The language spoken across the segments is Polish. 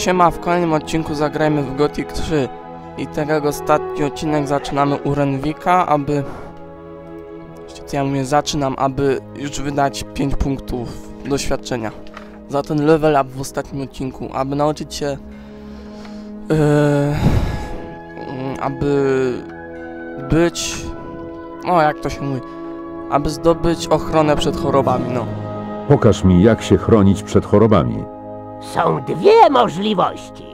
Siema, w kolejnym odcinku zagrajmy w Gothic 3 i tak jak ostatni odcinek zaczynamy u Renwika, aby... Ja mówię, zaczynam, aby już wydać 5 punktów doświadczenia za ten level up w ostatnim odcinku, aby nauczyć się... Yy, aby być... O, jak to się mówi? Aby zdobyć ochronę przed chorobami, no. Pokaż mi, jak się chronić przed chorobami. Są dwie możliwości.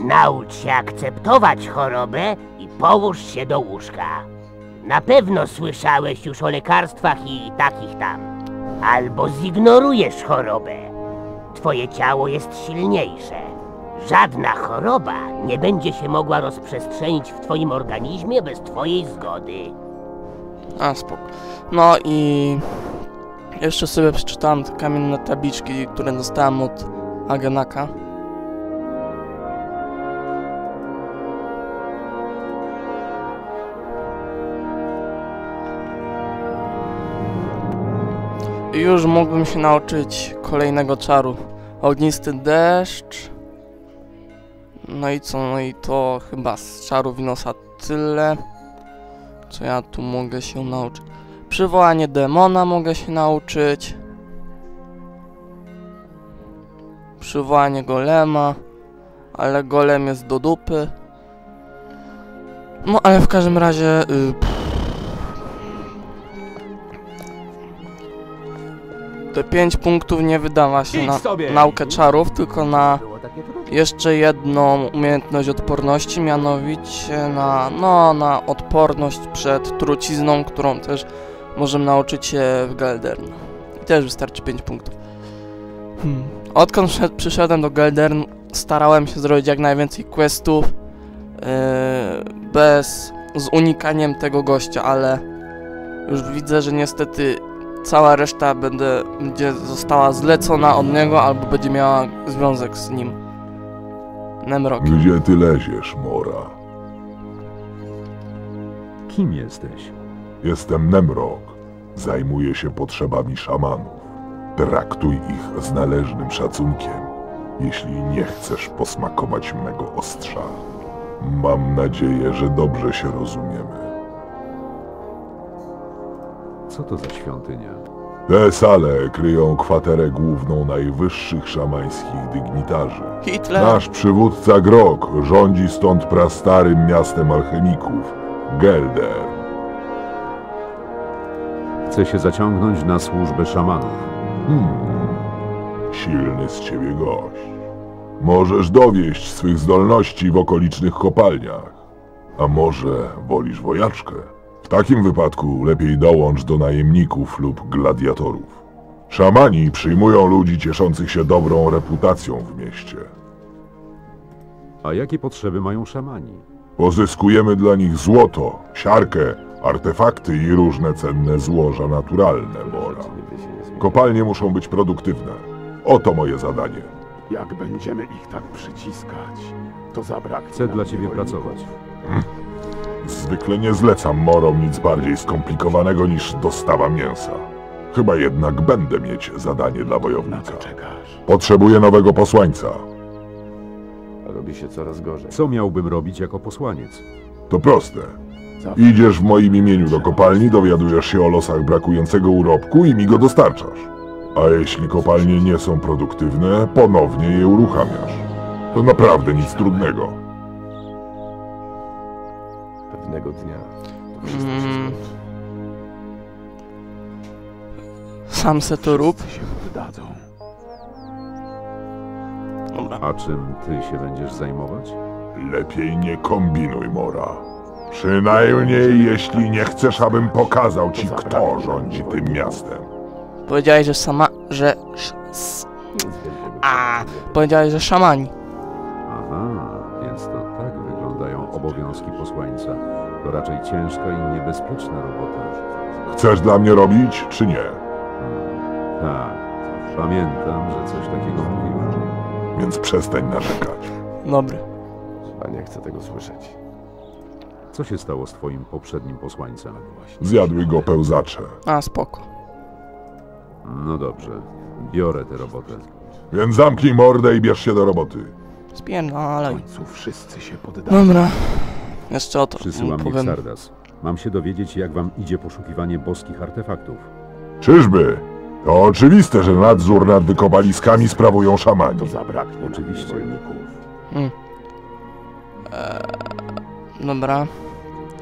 Naucz się akceptować chorobę i połóż się do łóżka. Na pewno słyszałeś już o lekarstwach i takich tam. Albo zignorujesz chorobę. Twoje ciało jest silniejsze. Żadna choroba nie będzie się mogła rozprzestrzenić w twoim organizmie bez twojej zgody. A, spoko. No i jeszcze sobie przeczytałem te kamienne tabliczki, które dostałem od Agenaka. Już mógłbym się nauczyć kolejnego czaru. Ognisty deszcz. No i co? No i to chyba z czaru Winosa tyle. Co ja tu mogę się nauczyć? Przywołanie demona mogę się nauczyć. Przywołanie golema. Ale golem jest do dupy. No ale w każdym razie... Y, te 5 punktów nie wydała się na naukę czarów, tylko na jeszcze jedną umiejętność odporności, mianowicie na, no, na odporność przed trucizną, którą też możemy nauczyć się w Geldern. I też wystarczy 5 punktów. Hmm. Odkąd przyszedłem do Geldern, starałem się zrobić jak najwięcej questów yy, bez, z unikaniem tego gościa, ale już widzę, że niestety cała reszta będę, będzie została zlecona od niego albo będzie miała związek z nim. Nemrok. Gdzie ty leziesz, Mora? Kim jesteś? Jestem Nemrok. Zajmuję się potrzebami szamanów. Traktuj ich z należnym szacunkiem, jeśli nie chcesz posmakować mego ostrza. Mam nadzieję, że dobrze się rozumiemy. Co to za świątynia? Te sale kryją kwaterę główną najwyższych szamańskich dygnitarzy. Hitler. Nasz przywódca Grok rządzi stąd prastarym miastem alchemików, Gelder. Chcę się zaciągnąć na służbę szamanów. Hmm, silny z ciebie gość. Możesz dowieść swych zdolności w okolicznych kopalniach. A może wolisz wojaczkę? W takim wypadku lepiej dołącz do najemników lub gladiatorów. Szamani przyjmują ludzi cieszących się dobrą reputacją w mieście. A jakie potrzeby mają szamani? Pozyskujemy dla nich złoto, siarkę, artefakty i różne cenne złoża naturalne, Mora. Kopalnie muszą być produktywne. Oto moje zadanie. Jak będziemy ich tak przyciskać, to zabraknie. Chcę nam dla ciebie niewolników. pracować. Zwykle nie zlecam morom nic bardziej skomplikowanego niż dostawa mięsa. Chyba jednak będę mieć zadanie dla Na wojownika. co czekasz? Potrzebuję nowego posłańca. Robi się coraz gorzej. Co miałbym robić jako posłaniec? To proste. Idziesz w moim imieniu do kopalni, dowiadujesz się o losach brakującego urobku i mi go dostarczasz. A jeśli kopalnie nie są produktywne, ponownie je uruchamiasz. To naprawdę nic trudnego. pewnego dnia Mm. Sam se to rób. Wszyscy się wydadzą. Dobra. A czym ty się będziesz zajmować? Lepiej nie kombinuj, Mora. Przynajmniej jeśli nie chcesz, abym pokazał ci, kto rządzi tym miastem. Powiedziałeś, że sama... że... sz- s-. A, powiedziałeś, że szamani. Aha, więc to tak wyglądają obowiązki posłańca. To raczej ciężka i niebezpieczna robota. Chcesz dla mnie robić, czy nie? Hmm, tak, pamiętam, że coś takiego mówiłem. Więc przestań narzekać. Dobry. A nie chcę tego słyszeć. Co się stało z twoim poprzednim posłańcem? Zjadły go pełzacze. A, spoko. No dobrze, biorę tę robotę. Więc zamknij mordę i bierz się do roboty. W Spierdalaj. końcu wszyscy się poddają. Dobra. Jeszcze o to Przysyłam powiem. Sardas. Mam się dowiedzieć, jak wam idzie poszukiwanie boskich artefaktów. Czyżby? To oczywiste, że nadzór nad wykopaliskami sprawują szamani. To zabraknie Oczywiście. niewolników. Mm. Dobra.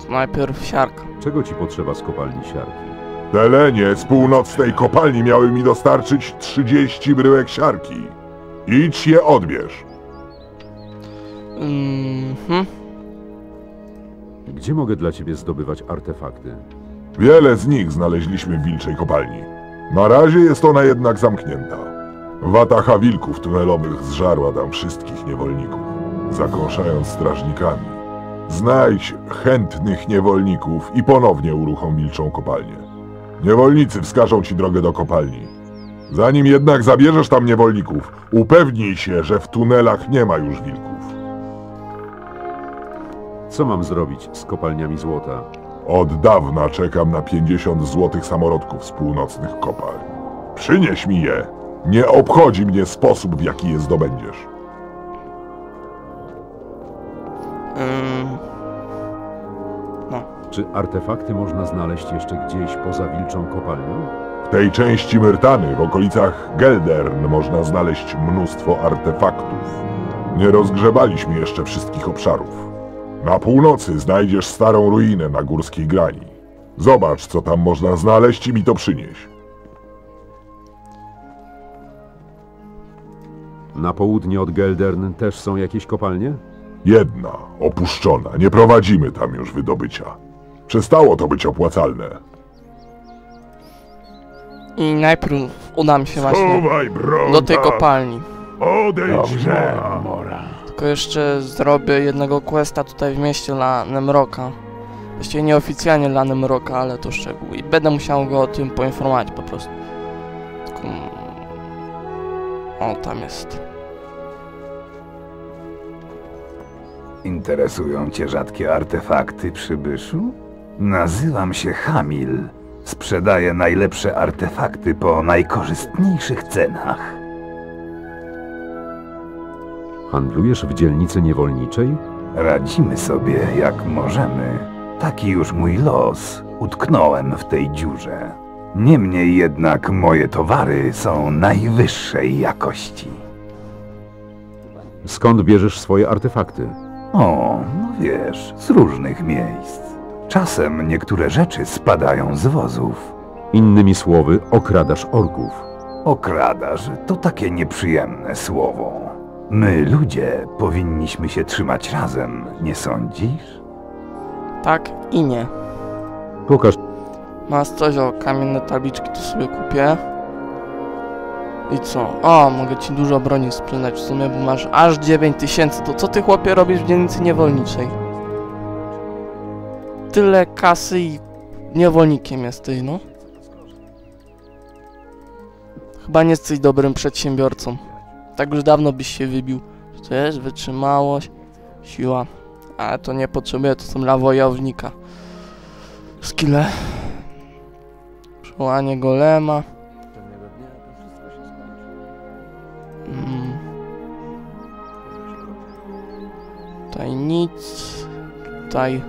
To najpierw siarka. Czego ci potrzeba z kopalni siarki? Telenie z północnej kopalni miały mi dostarczyć 30 bryłek siarki. Idź je odbierz. Mhm. Gdzie mogę dla ciebie zdobywać artefakty? Wiele z nich znaleźliśmy w wilczej kopalni. Na razie jest ona jednak zamknięta. Watacha wilków tunelowych zżarła tam wszystkich niewolników, zakąszając strażnikami. Znajdź chętnych niewolników i ponownie uruchom wilczą kopalnię. Niewolnicy wskażą ci drogę do kopalni. Zanim jednak zabierzesz tam niewolników, upewnij się, że w tunelach nie ma już wilków. Co mam zrobić z kopalniami złota? Od dawna czekam na 50 złotych samorodków z północnych kopalń. Przynieś mi je. Nie obchodzi mnie sposób, w jaki je zdobędziesz. Ym. Czy artefakty można znaleźć jeszcze gdzieś poza wilczą kopalnią? W tej części Myrtany, w okolicach Geldern, można znaleźć mnóstwo artefaktów. Nie rozgrzebaliśmy jeszcze wszystkich obszarów. Na północy znajdziesz starą ruinę na górskiej grani. Zobacz, co tam można znaleźć i mi to przynieś. Na południe od Geldern też są jakieś kopalnie? Jedna, opuszczona, nie prowadzimy tam już wydobycia. Przestało to być opłacalne. I najpierw udam się właśnie broń! do tej kopalni. Odejdź, Dobrze, Mora. Tylko jeszcze zrobię jednego questa tutaj w mieście dla Nemroka. Właściwie nieoficjalnie dla Nemroka, ale to szczegół. I będę musiał go o tym poinformować po prostu. Tylko... O, tam jest. Interesują cię rzadkie artefakty, przybyszu? Nazywam się Hamil. Sprzedaję najlepsze artefakty po najkorzystniejszych cenach. Handlujesz w dzielnicy niewolniczej? Radzimy sobie jak możemy. Taki już mój los. Utknąłem w tej dziurze. Niemniej jednak moje towary są najwyższej jakości. Skąd bierzesz swoje artefakty? O, no wiesz, z różnych miejsc. Czasem niektóre rzeczy spadają z wozów. Innymi słowy, okradasz orków. Okradasz to takie nieprzyjemne słowo. My, ludzie, powinniśmy się trzymać razem, nie sądzisz? Tak i nie. Pokaż Masz coś o kamienne tabliczki, to sobie kupię. I co? O, mogę ci dużo broni sprzedać w sumie, bo masz aż 9000. To co ty chłopie robisz w dzielnicy niewolniczej? Tyle kasy i niewolnikiem jesteś, no. Chyba nie jesteś dobrym przedsiębiorcą. Tak już dawno byś się wybił. Jest wytrzymałość, siła. Ale to nie potrzebuję, to są dla wojownika. Skille. Przywołanie golema. Mm. Tutaj nic. Tutaj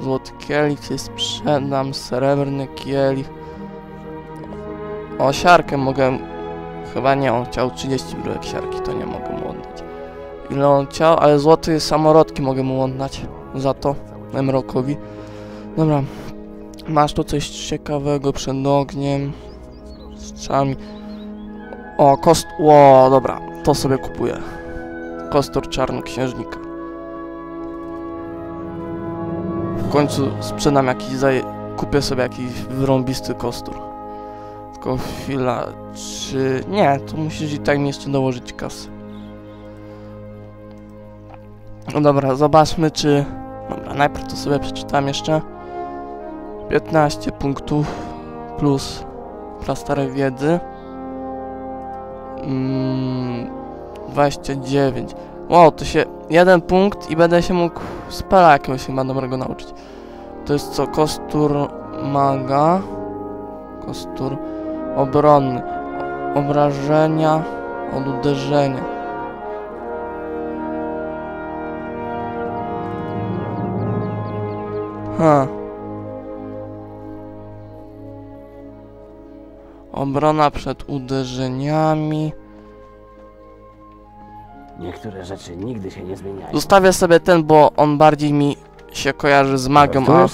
złoty kielich się sprzedam, srebrny kielich. O, siarkę mogę... Chyba nie, on chciał 30 bryłek siarki, to nie mogę mu oddać. Ile on chciał, ale złoty samorodki mogę mu oddać. Za to, Emrokowi. Dobra, Masz tu coś ciekawego przed ogniem. Strzałami. O, kost... Ło, dobra, to sobie kupuję. Kostur czarnoksiężnika. W końcu sprzedam jakiś. Kupię sobie jakiś wyrąbisty kostur. Tylko chwila, czy... Nie, to musisz i tak mi jeszcze dołożyć kasy. No dobra, zobaczmy czy... Dobra, najpierw to sobie przeczytam jeszcze. 15 punktów plus plasterek wiedzy. Mm, 29. Wow, to się... Jeden punkt i będę się mógł spela jakiegoś chyba dobrego nauczyć. To jest co? Kostur maga. Kostur obronny. Obrażenia od uderzenia. Huh. Obrona przed uderzeniami. Niektóre rzeczy nigdy się nie zmieniają. Zostawię sobie ten, bo on bardziej mi się kojarzy z magią, a...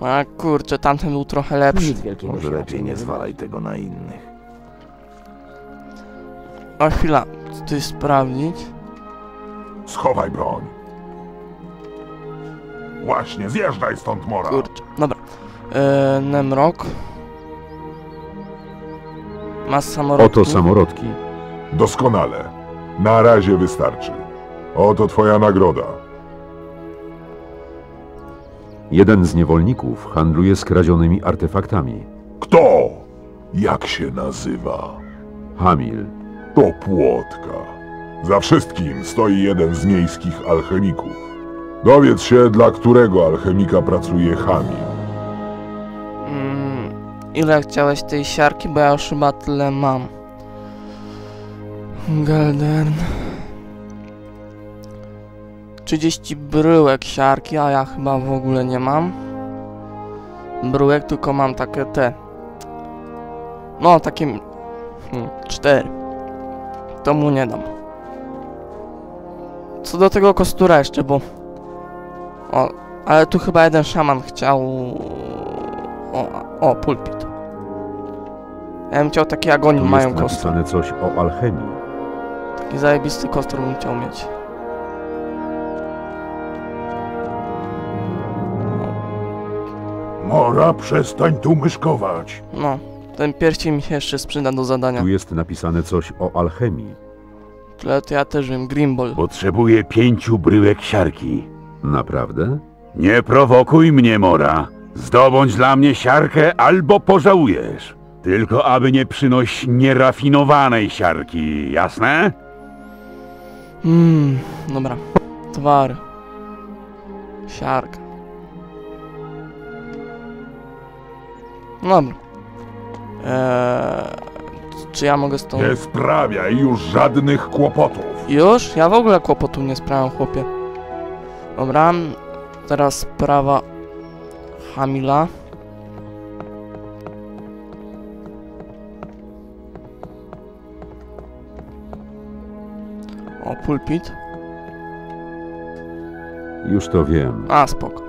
A kurczę, tamten był trochę lepszy. Może lepiej nie zwalaj tego na innych. A chwila, chcę coś sprawdzić. Schowaj broń. Właśnie, zjeżdżaj stąd, Mora. Kurczę, dobra. Eee, Nemrok. Ma samolotki. Oto samorodki. Doskonale. Na razie wystarczy. Oto twoja nagroda. Jeden z niewolników handluje skradzionymi artefaktami. Kto? Jak się nazywa? Hamil. To płotka. Za wszystkim stoi jeden z miejskich alchemików. Dowiedz się, dla którego alchemika pracuje Hamil. Ile chciałeś tej siarki, bo ja już chyba tyle mam. Geldern. 30 bryłek siarki, a ja chyba w ogóle nie mam. Bryłek, tylko mam takie te. No, takie... Hmm, cztery. To mu nie dam. Co do tego kostura jeszcze, bo... O, ale tu chyba jeden szaman chciał... O, o pulpit. Ja bym chciał taki jak oni Tu mają jest kostur. napisane coś o alchemii. Taki zajebisty kostur bym chciał mieć. Mora, przestań tu myszkować. No, ten pierścień mi się jeszcze sprzyda do zadania. Tu jest napisane coś o alchemii. Tyle to ja też wiem, Grimball. Potrzebuję pięciu bryłek siarki. Naprawdę? Nie prowokuj mnie, Mora. Zdobądź dla mnie siarkę albo pożałujesz. Tylko aby nie przynosić nierafinowanej siarki, jasne? Mmm, dobra. Twar. Siarka. Dobra. Eee, czy ja mogę z tą... Nie sprawiaj już żadnych kłopotów. Już? Ja w ogóle kłopotu nie sprawiam, chłopie. Dobra, teraz sprawa Hamila. O, pulpit. Już to wiem. A, spoko.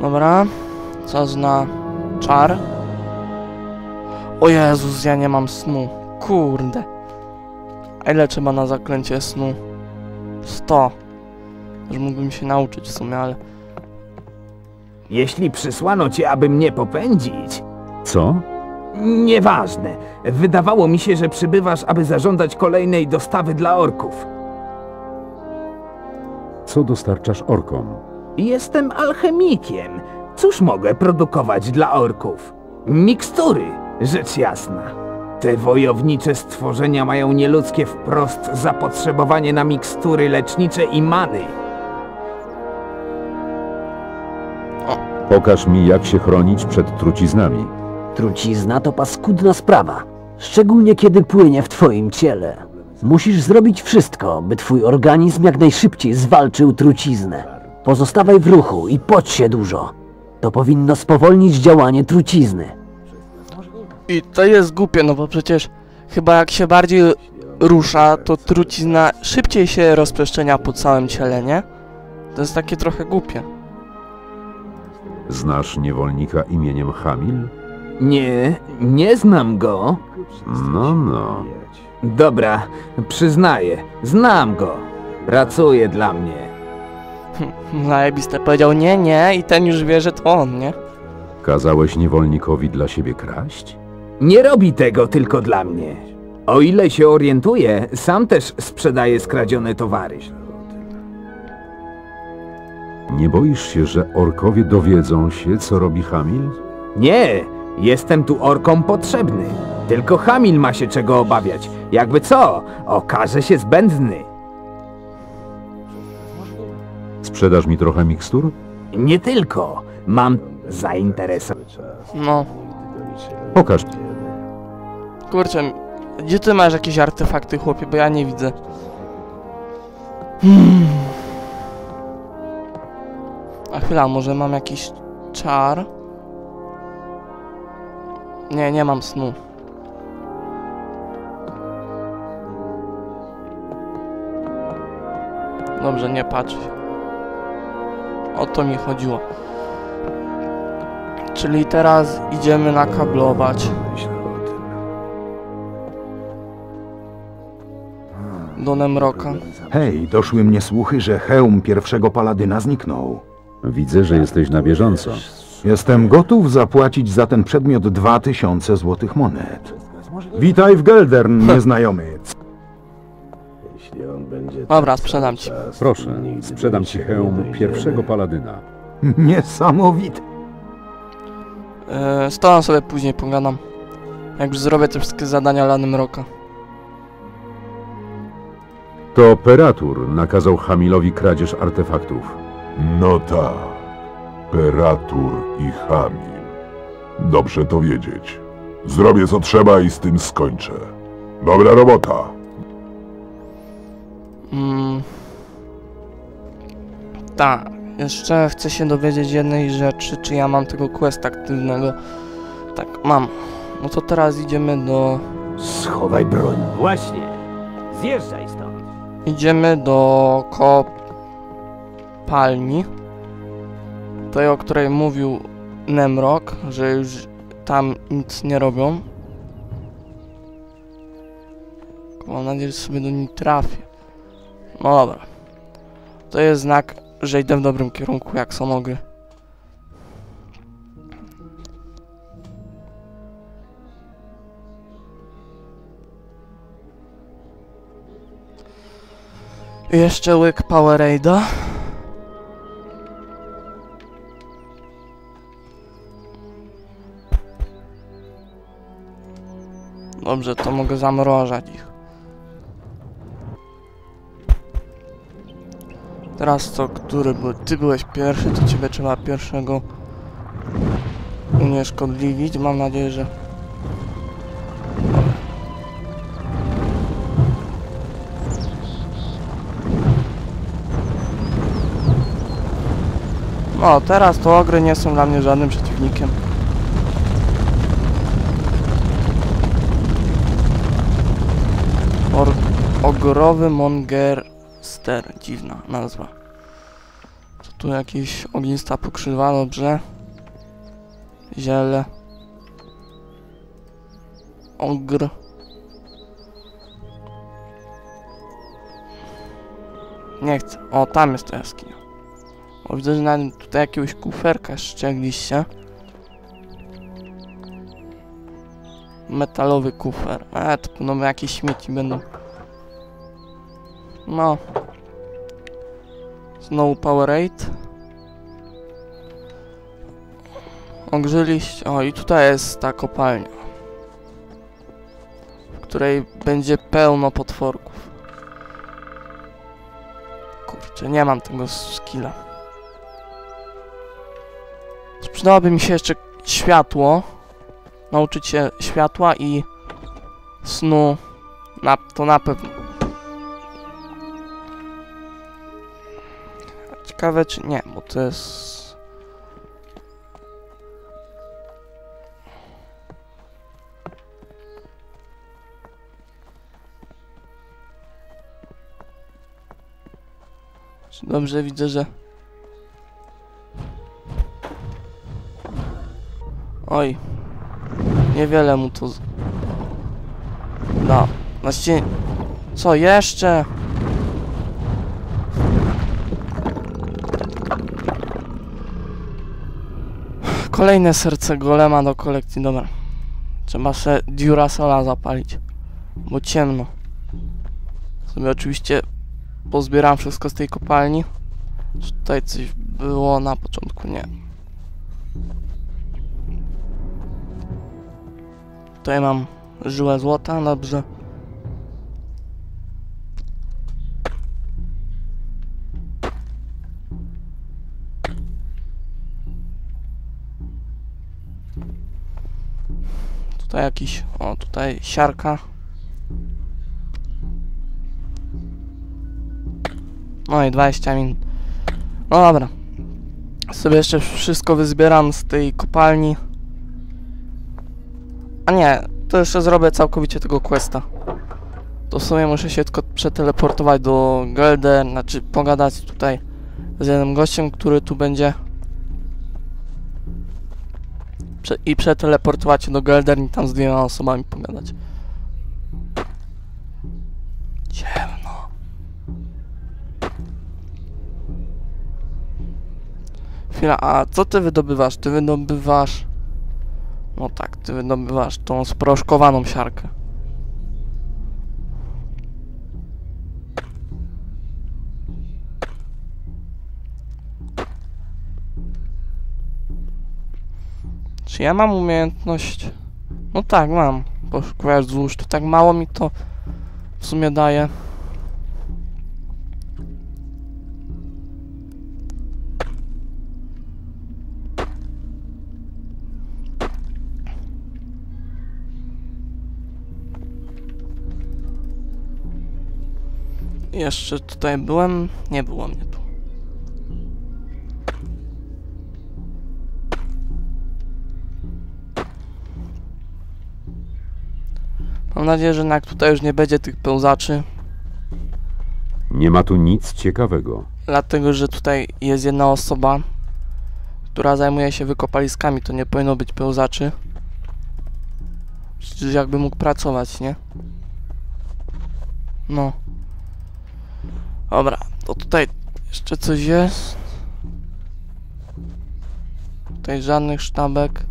Dobra, co zna czar? O Jezus, ja nie mam snu. Kurde. A ile trzeba na zaklęcie snu? 100. Już mógłbym się nauczyć w sumie, ale... Jeśli przysłano cię, aby mnie popędzić, Co? nieważne. Wydawało mi się, że przybywasz, aby zażądać kolejnej dostawy dla orków. Co dostarczasz orkom? Jestem alchemikiem. Cóż mogę produkować dla orków? Mikstury, rzecz jasna. Te wojownicze stworzenia mają nieludzkie wprost zapotrzebowanie na mikstury lecznicze i many. Pokaż mi, jak się chronić przed truciznami. Trucizna to paskudna sprawa, szczególnie kiedy płynie w twoim ciele. Musisz zrobić wszystko, by twój organizm jak najszybciej zwalczył truciznę. Pozostawaj w ruchu i pocz się dużo. To powinno spowolnić działanie trucizny. I to jest głupie, no bo przecież chyba jak się bardziej rusza, to trucizna szybciej się rozprzestrzenia po całym ciele, nie? To jest takie trochę głupie. Znasz niewolnika imieniem Hamil? Nie, nie znam go. No, no. Dobra, przyznaję, znam go. Pracuje dla mnie. Zajebiste. Powiedział nie, nie i ten już wie, że to on, nie? Kazałeś niewolnikowi dla siebie kraść? Nie robi tego tylko dla mnie. O ile się orientuję, sam też sprzedaje skradzione towary. Nie boisz się, że orkowie dowiedzą się, co robi Hamil? Nie, jestem tu orkom potrzebny. Tylko Hamil ma się czego obawiać. Jakby co, okaże się zbędny. Sprzedasz mi trochę mikstur? Nie tylko. Mam zainteresowanie. No. Pokaż. Kurczę, gdzie ty masz jakieś artefakty, chłopie, bo ja nie widzę. A chwila, może mam jakiś czar? Nie, nie mam snu. Dobrze, nie patrz. O to mi chodziło. Czyli teraz idziemy nakablować. Do Nemroka. Hej, doszły mnie słuchy, że hełm pierwszego paladyna zniknął. Widzę, że jesteś na bieżąco. Jestem gotów zapłacić za ten przedmiot 2000 złotych monet. Witaj w Geldern, nieznajomy. Dobra, sprzedam ci. Proszę, sprzedam ci hełm pierwszego paladyna. Niesamowite. Yy, z tobą sobie później pogadam. Jak już zrobię te wszystkie zadania dla Nemroka. To Peratur nakazał Hamilowi kradzież artefaktów. No tak. Peratur i Hamil. Dobrze to wiedzieć. Zrobię co trzeba i z tym skończę. Dobra robota. Mm. Tak, jeszcze chcę się dowiedzieć jednej rzeczy, czy ja mam tego quest aktywnego. Tak, mam. No to teraz idziemy do... Schowaj broń. Właśnie. Zjeżdżaj stąd. Idziemy do kopalni. Tej, o której mówił Nemrok, że już tam nic nie robią. Mam nadzieję, że sobie do niej trafię. No dobra. To jest znak, że idę w dobrym kierunku, jak są ogry. Jeszcze łyk Powerade'a. Dobrze, to mogę zamrożać ich. Teraz co, który był? Ty byłeś pierwszy, to ciebie trzeba pierwszego unieszkodliwić. Mam nadzieję, że... No, teraz to ogry nie są dla mnie żadnym przeciwnikiem. Ogrowy Mongerster. Dziwna nazwa. Co tu jakieś ognista pokrzywa, dobrze. Ziele. Ogr. Nie chcę. O, tam jest ta jaskinia. O, widzę, że nawet tutaj jakiegoś kuferka ściągliście. Metalowy kufer. E, to pewno jakieś śmieci będą. No. Znowu Powerade. Ogrzyliście. O, i tutaj jest ta kopalnia. W której będzie pełno potworków. Kurczę, nie mam tego skilla. Przydałoby mi się jeszcze światło. Nauczyć się światła i snu. Na, to na pewno. Ciekawe czy nie, bo to jest... Dobrze widzę, że... Oj. Niewiele mu to... Da. Właściwie... Co jeszcze? Kolejne serce golema do kolekcji, dobra. Trzeba se Durasola zapalić. Bo ciemno. Sobie oczywiście pozbieram wszystko z tej kopalni. Czy tutaj coś było na początku? Nie. Tutaj mam żyłę złota, dobrze. Tutaj jakiś, o tutaj siarka. No i 20 minut. No dobra. Sobie jeszcze wszystko wyzbieram z tej kopalni. A nie, to jeszcze zrobię całkowicie tego questa. To w sumie muszę się tylko przeteleportować do Gelder, znaczy pogadać tutaj z jednym gościem, który tu będzie. I przeteleportować się do Gelder i tam z dwiema osobami pogadać. Ciemno. Chwila, a co ty wydobywasz? Ty wydobywasz... No tak, ty wydobywasz tą sproszkowaną siarkę. Czy ja mam umiejętność? No tak, mam. Poszukiwać złóż. To tak mało mi to w sumie daje. Jeszcze tutaj byłem? Nie było mnie tu. Mam nadzieję, że jednak tutaj już nie będzie tych pełzaczy. Nie ma tu nic ciekawego. Dlatego, że tutaj jest jedna osoba, która zajmuje się wykopaliskami. To nie powinno być pełzaczy. Przecież jakby mógł pracować, nie? No. Dobra, to tutaj jeszcze coś jest. Tutaj żadnych sztabek.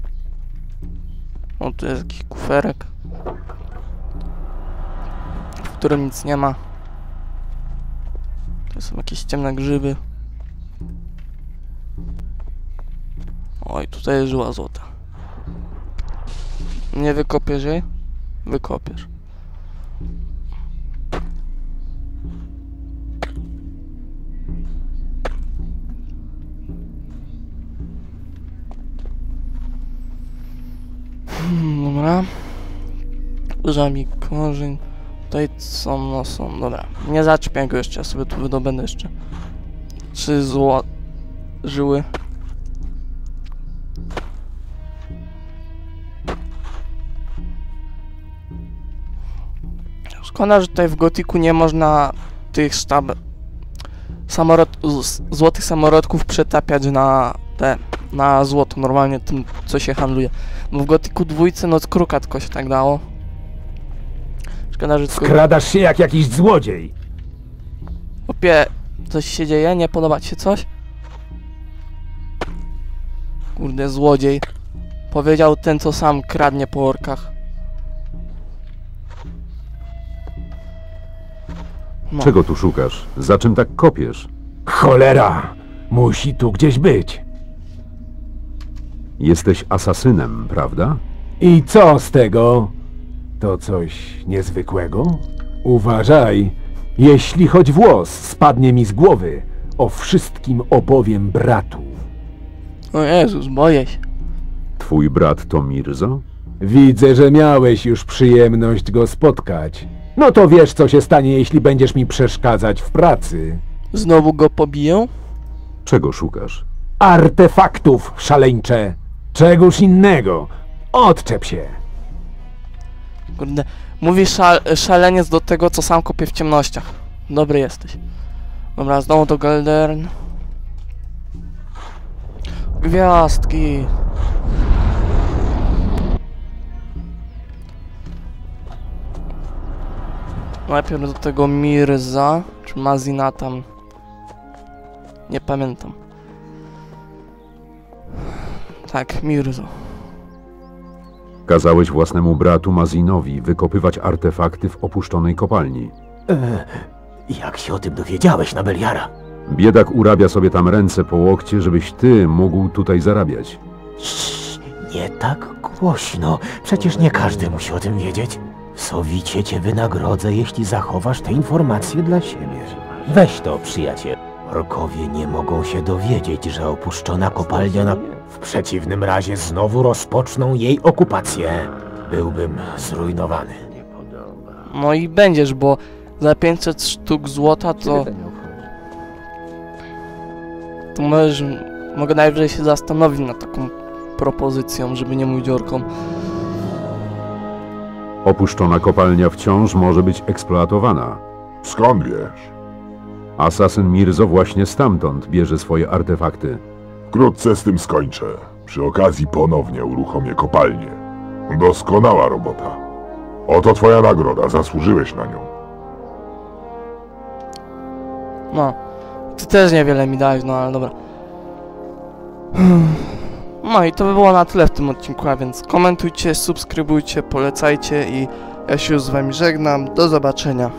O, tu jest jakiś kuferek. Którym nic nie ma. To są jakieś ciemne grzyby. Oj, tutaj jest żyła złota. Nie wykopiesz jej? Wykopiesz. Hmm, Dobra. Żami korzeń. Tutaj są, no są, dobra. Nie zaczepiaj go jeszcze, ja sobie tu wydobędę jeszcze. Trzy zło... żyły. Szkoda, że tutaj w Gotiku nie można tych sztab... Samorod... złotych samorodków przetapiać na te... na złoto, normalnie tym, co się handluje. Bo w Gotiku dwójce, no kruka tylko się tak dało. Szkoda, że tylko... Skradasz się jak jakiś złodziej. Opie, coś się dzieje? Nie podoba ci się coś? Kurde, złodziej. Powiedział ten, co sam kradnie po orkach. No. Czego tu szukasz? Za czym tak kopiesz? Cholera! Musi tu gdzieś być. Jesteś asasynem, prawda? I co z tego? To coś niezwykłego? Uważaj, jeśli choć włos spadnie mi z głowy, o wszystkim opowiem bratu. O Jezus, boję się. Twój brat to Mirzo? Widzę, że miałeś już przyjemność go spotkać. No to wiesz, co się stanie, jeśli będziesz mi przeszkadzać w pracy. Znowu go pobiję? Czego szukasz? Artefaktów, szaleńcze! Czegoż innego! Odczep się! Kurde, mówi szal szaleniec do tego, co sam kopie w ciemnościach. Dobry jesteś. Dobra, znowu do Geldern. Gwiazdki. Najpierw do tego Mirza, czy Mazina tam. Nie pamiętam. Tak, Mirzo. Kazałeś własnemu bratu Mazinowi wykopywać artefakty w opuszczonej kopalni. Jak się o tym dowiedziałeś, Nabeliara? Biedak urabia sobie tam ręce po łokcie, żebyś ty mógł tutaj zarabiać. Cii, nie tak głośno. Przecież nie każdy musi o tym wiedzieć. Sowicie cię wynagrodzę, jeśli zachowasz te informacje dla siebie. Weź to, przyjaciel. Orkowie nie mogą się dowiedzieć, że opuszczona kopalnia na... W przeciwnym razie znowu rozpoczną jej okupację. Byłbym zrujnowany. No i będziesz, bo za 500 sztuk złota to... To możesz Mogę najwyżej się zastanowić nad taką propozycją, żeby nie mówić orkom. Opuszczona kopalnia wciąż może być eksploatowana. Skąd wiesz? Asasyn Mirzo właśnie stamtąd bierze swoje artefakty. Wkrótce z tym skończę. Przy okazji ponownie uruchomię kopalnię. Doskonała robota. Oto twoja nagroda, zasłużyłeś na nią. No. Ty też niewiele mi dałeś, no ale dobra. No i to by było na tyle w tym odcinku, a więc komentujcie, subskrybujcie, polecajcie i ja się już z wami żegnam. Do zobaczenia.